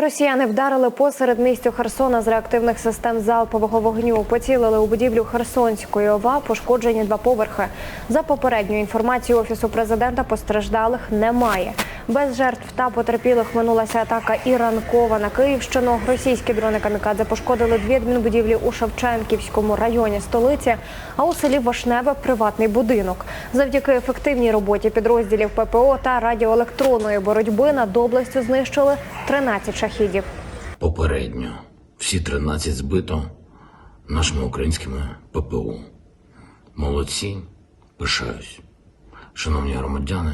Росіяни вдарили посеред містю Херсона з реактивних систем залпового вогню. Поцілили у будівлю Херсонської ОВА, пошкоджені два поверхи. За попередньою інформацією офісу президента постраждалих немає. Без жертв та потерпілих минулася атака і ранкова на Київщину. Російські дрони камікадзе пошкодили дві адмінбудівлі у Шевченківському районі столиці, а у селі Вишневе приватний будинок. Завдяки ефективній роботі підрозділів ППО та радіоелектронної боротьби над областю знищили 13 шахідів. Попередньо всі 13 збито нашими українськими ППУ. Молодці, пишаюсь. Шановні громадяни,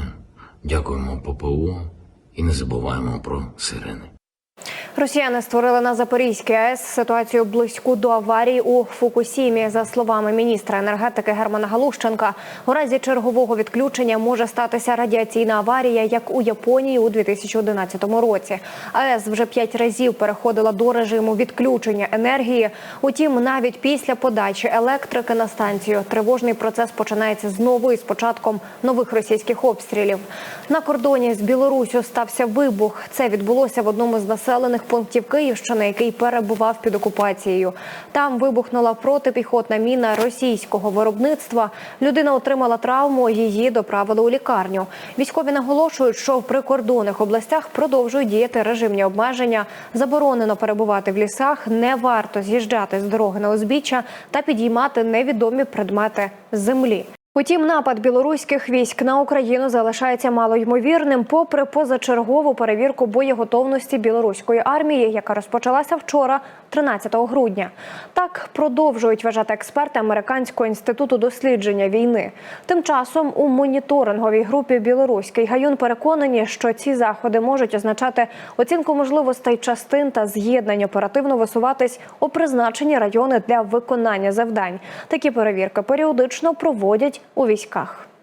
дякуємо ППО і не забуваємо про сирени. Росіяни створили на Запорізькій АЕС ситуацію близьку до аварії у Фукусімі. За словами міністра енергетики Германа Галущенка, у разі чергового відключення може статися радіаційна аварія, як у Японії у 2011 році. АЕС вже п'ять разів переходила до режиму відключення енергії. Утім, навіть після подачі електрики на станцію тривожний процес починається знову із початком нових російських обстрілів. На кордоні з Білоруссю стався вибух. Це відбулося в одному з населених пунктів Київщини, який перебував під окупацією. Там вибухнула протипіхотна міна російського виробництва. Людина отримала травму. Її доправили у лікарню. Військові наголошують, що в прикордонних областях продовжують діяти режимні обмеження. Заборонено перебувати в лісах. Не варто з'їжджати з дороги на узбіччя та підіймати невідомі предмети землі. Утім, напад білоруських військ на Україну залишається малоймовірним, попри позачергову перевірку боєготовності білоруської армії, яка розпочалася вчора, 13 грудня. Так продовжують вважати експерти американського інституту дослідження війни. Тим часом у моніторинговій групі Білоруський гаюн переконані, що ці заходи можуть означати оцінку можливостей частин та з'єднань оперативно висуватись у призначені райони для виконання завдань. Такі перевірки періодично проводять у військах.